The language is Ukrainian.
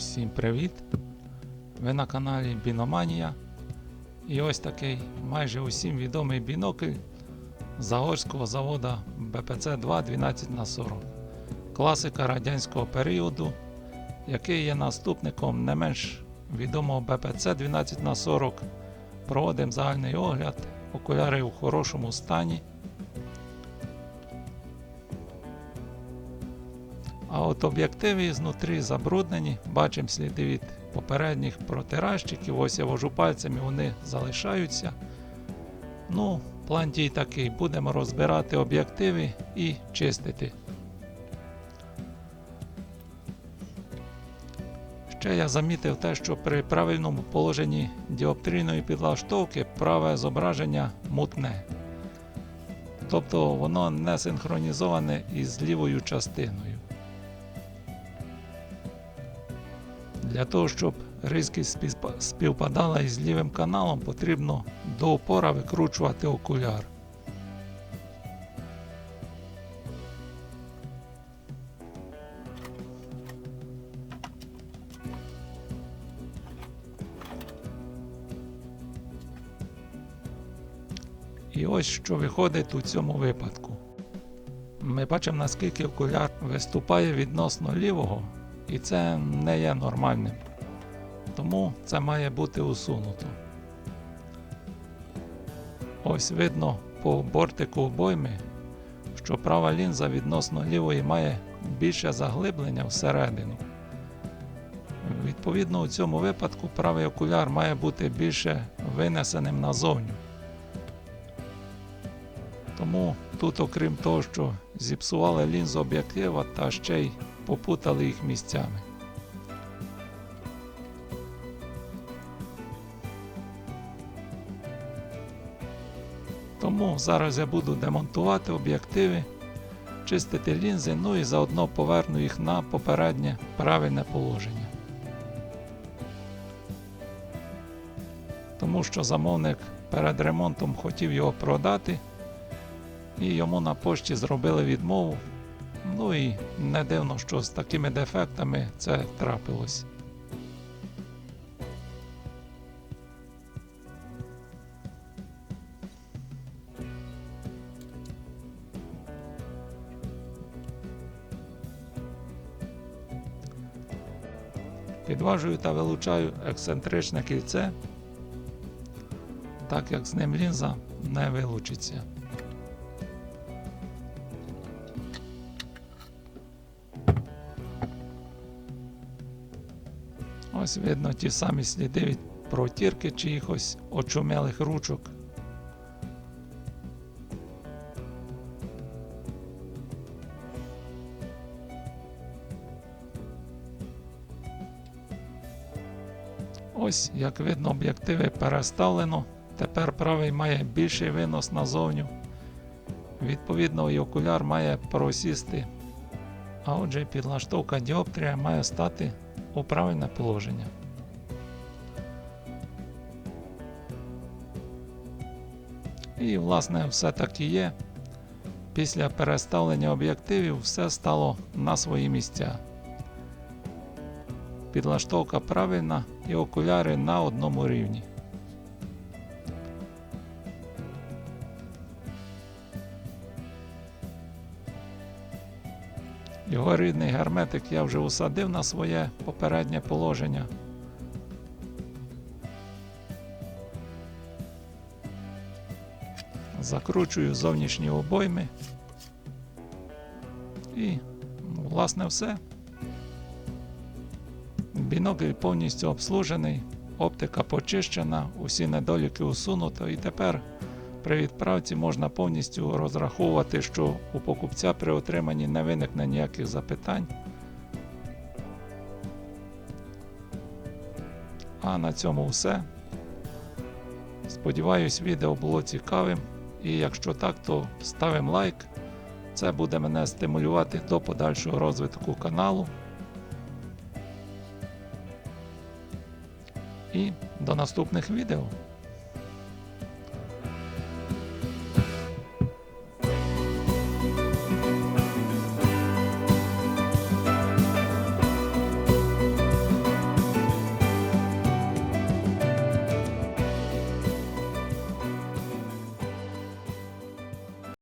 Усім привіт! Ви на каналі Біноманія. І ось такий майже усім відомий бінокль Загорського завода БПЦ-2 12 на 40 Класика радянського періоду, який є наступником не менш відомого БПЦ 12 на 40 Проводимо загальний огляд, окуляри у хорошому стані. А от об'єктиви знутрі забруднені, бачимо сліди від попередніх протиражчиків, ось я вожу пальцями, вони залишаються. Ну, план дій такий, будемо розбирати об'єктиви і чистити. Ще я замітив те, що при правильному положенні діоптрійної підлаштовки праве зображення мутне. Тобто воно не синхронізоване із лівою частиною. Для того, щоб різкість співпадала із лівим каналом, потрібно до опора викручувати окуляр. І ось що виходить у цьому випадку. Ми бачимо, наскільки окуляр виступає відносно лівого, і це не є нормальним. Тому це має бути усунуто. Ось видно по бортику обойми, що права лінза відносно лівої має більше заглиблення всередину. Відповідно, у цьому випадку правий окуляр має бути більше винесеним назовню. Тому тут, окрім того, що зіпсували лінзу об'єктива та ще й попутали їх місцями. Тому зараз я буду демонтувати об'єктиви, чистити лінзи, ну і заодно поверну їх на попереднє правильне положення. Тому що замовник перед ремонтом хотів його продати, і йому на пошті зробили відмову. Ну і не дивно, що з такими дефектами це трапилось. Підважую та вилучаю ексцентричне кільце, так як з ним лінза не вилучиться. Ось видно ті самі сліди від протірки чиїхось очумелих ручок. Ось, як видно, об'єктиви переставлено. Тепер правий має більший винос назовню. Відповідно, і окуляр має просісти. А отже, підлаштовка діоптрія має стати у правильне положення. І, власне, все так і є. Після переставлення об'єктивів все стало на свої місця. Підлаштовка правильна і окуляри на одному рівні. Його рідний герметик я вже усадив на своє попереднє положення. Закручую зовнішні обойми. І, ну, власне, все. Бінокль повністю обслужений, оптика почищена, усі недоліки усунуто, і тепер при відправці можна повністю розраховувати, що у покупця при отриманні не виникне ніяких запитань. А на цьому все. Сподіваюсь, відео було цікавим. І якщо так, то ставимо лайк. Це буде мене стимулювати до подальшого розвитку каналу. І до наступних відео.